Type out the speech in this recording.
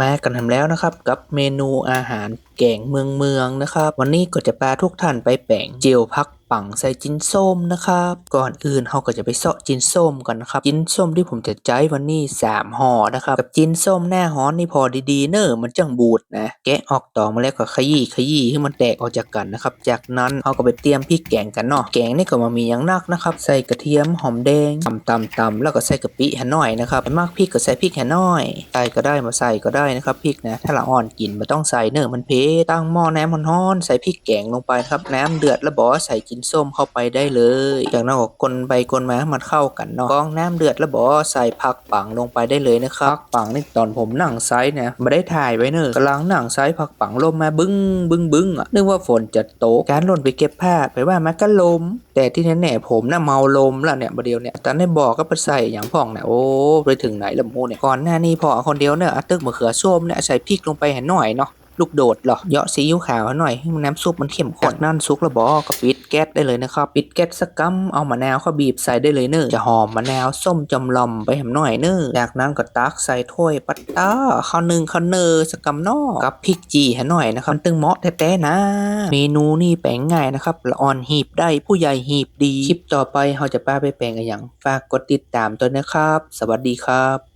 มากันทำแล้วนะครับกับเมนูอาหารแกงเมืองเมืองนะครับ วันนี้ก็จะพาทุกท่านไปแป่งเจียวพักปังใส่จิ้นส้มนะครับ ก่อนอื่นเราก็จะไปเสาะจิ้นส้มกันนะครับ จิ้นส้มที่ผมจะใจวันนี้สามห่อนะครับ กับจิ้นส้มหน้าฮ้อนนี่พอดีๆเนอะมันจังบูดนะแกะออกต่อมาแล้วก็ขยี้ขยี้ให้มันแตกออกจากกันนะครับ จากนั้นเราก็ไปเตรียมพริกแกงกันเนาะแกงนี่ก็มามีอย่างนักนะครับ ใส่กระเทียมหอมแดงตำตำตำแล้วก็ใส่กะปิแห่น่อยนะครับมากพริกก็ใส่พริกแห่น้อยใส่ก็ได้มาใส่ก็ได้นะครับพริกนะถ้าละอ่อนกินไม่ต้องใส่เนอะมันเผ็ดตั้งหม้อน้ำร้อนใส่พริกแกงลงไปครับน้ำเดือดแล้วบอกว่าใส่จินส้มเข้าไปได้เลย จากนั้นก็คนไปคนมาให้มันเข้ากันเนาะกองน้ำเดือดแล้วบอกใส่ผักปังลงไปได้เลยนะครับผักปังนี่ตอนผมนั่งไซส์เนี่ยไม่ได้ถ่ายไว้เนอะกำลังนั่งไซส์ผักปังลมมาบึ้งบึ้งบึ้งอะนึกว่าฝนจะตกการล่นไปเก็บผ้าไปว่ามันก็ลม แต่ที่แน่ๆผมน่ะเมาลมแล้วเนี่ยประเดี๋ยวเนี่ยตอนได้บอกก็ไปใส่อย่างพ่องเนี่ยโอ้ไปถึงไหนละโมเนี่ยก่อนหน้านี้พอคนเดียวเนี่ยอาตึกมะเขือส้มเนี่ยใส่พริกลงไปให้หน่อยเนาะ ลูกโดดหรอเยาะซีอิ๊วขาวหน่อยให้มันน้ำซุปมันเข้มข้นนั้นซุกแล้วบอก็ปิดแก๊สได้เลยนะครับปิดแก๊สสักกัมเอามะนาวเข้าบีบใส่ได้เลยเนอจะหอมมะนาวส้มจำลอมไปแหมหน่อยเนอจากนั้นก็ตักใส่ถ้วยปัตตาข้าวหนึ่งข้าวเนอสักกัมนอกกับพริกจีให้หน่อยนะครับมันตึงเหมาะแท้ๆนะ เมนูนี่แปลงง่ายนะครับละอ่อนหีบได้ผู้ใหญ่หีบดีคลิปต่อไปเราจะป้าไปแปลงอะไรอย่างฝากกดติดตามตัวนะครับ สวัสดีครับ